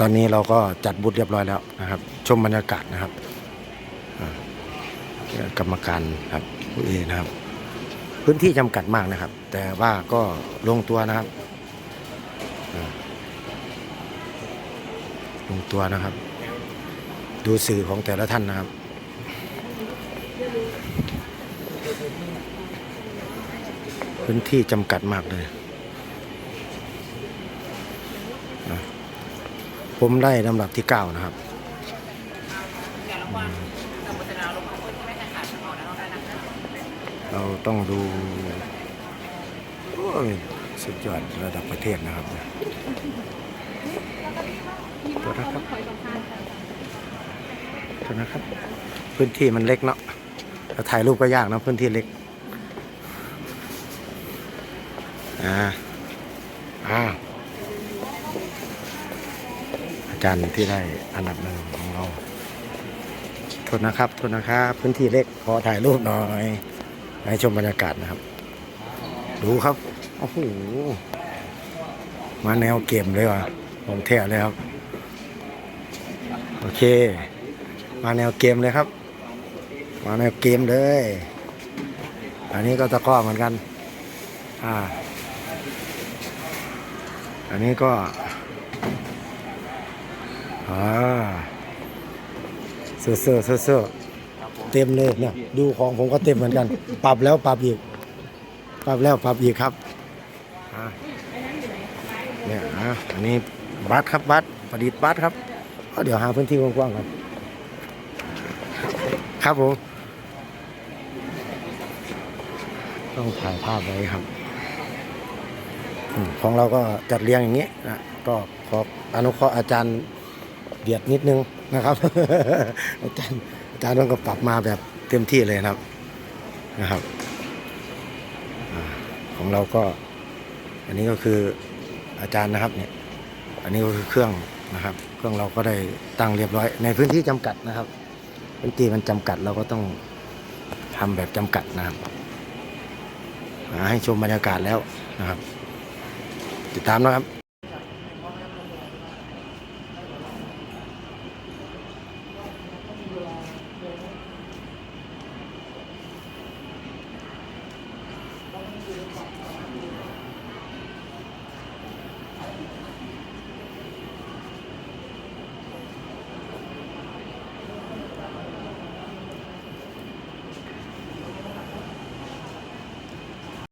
ตอนนี้เราก็จัดบูธเรียบร้อยแล้วนะครับ ชมบรรยากาศนะครับกรรมการครับผู้เอนะครับ พื้นที่จำกัดมากนะครับ แต่ว่าก็ลงตัวนะครับลงตัวนะครับ ดูสื่อของแต่ละท่านนะครับพื้นที่จำกัดมากเลยนะ ผมได้ลำดับที่ 9 นะครับเราต้องดูสุดยอดระดับประเทศนะครับตัวนะครับตัวนะครับ พื้นที่มันเล็กเนาะถ่ายรูปก็ยากนะพื้นที่เล็ก อ่า อ่า อาจารย์ที่ได้อันดับหนึ่งของเราโทษนะครับโทษนะครับพื้นที่เล็กขอถ่ายรูปหน่อยให้ชมบรรยากาศนะครับ ดูครับโอ้โหมาแนวเกมเลยว่ะผมแท้เลยครับ โอเค มาแนวเกมเลยครับ มาแนวเกมเลย อันนี้ก็ตะก้อเหมือนกัน อ่า อันนี้ก็ อ่าเสื้อเสื้อเสื้อเสื้อเต็มเลยเนี่ยดูของผมก็เต็มเหมือนกัน ปรับแล้วปรับอีก ปรับแล้วปรับอีกครับอ่าเนี่ยอะอันนี้บัตรครับบัตรประดิษฐ์บัตรครับเอาเดี๋ยวหาพื้นที่กว้างๆก่อนครับผมต้องถ่ายภาพไว้ครับอืมของเราก็จัดเรียงอย่างนี้นะก็ขออนุเคราะห์อาจารย์ เดียดนิดนึงนะครับ อาจารย์อาจารย์ต้องก็ปรับมาแบบเต็มที่เลยนะครับนะครับอของเราก็ อันนี้ก็คืออาจารย์นะครับเนี่ยอันนี้ก็คือเครื่องนะครับ เครื่องเราก็ได้ตั้งเรียบร้อย ในพื้นที่จำกัดนะครับ พื้นที่มันจำกัดเราก็ต้องทำแบบจำกัดนะครับอ่าให้ชมบรรยากาศแล้วนะครับ ติดตามนะครับ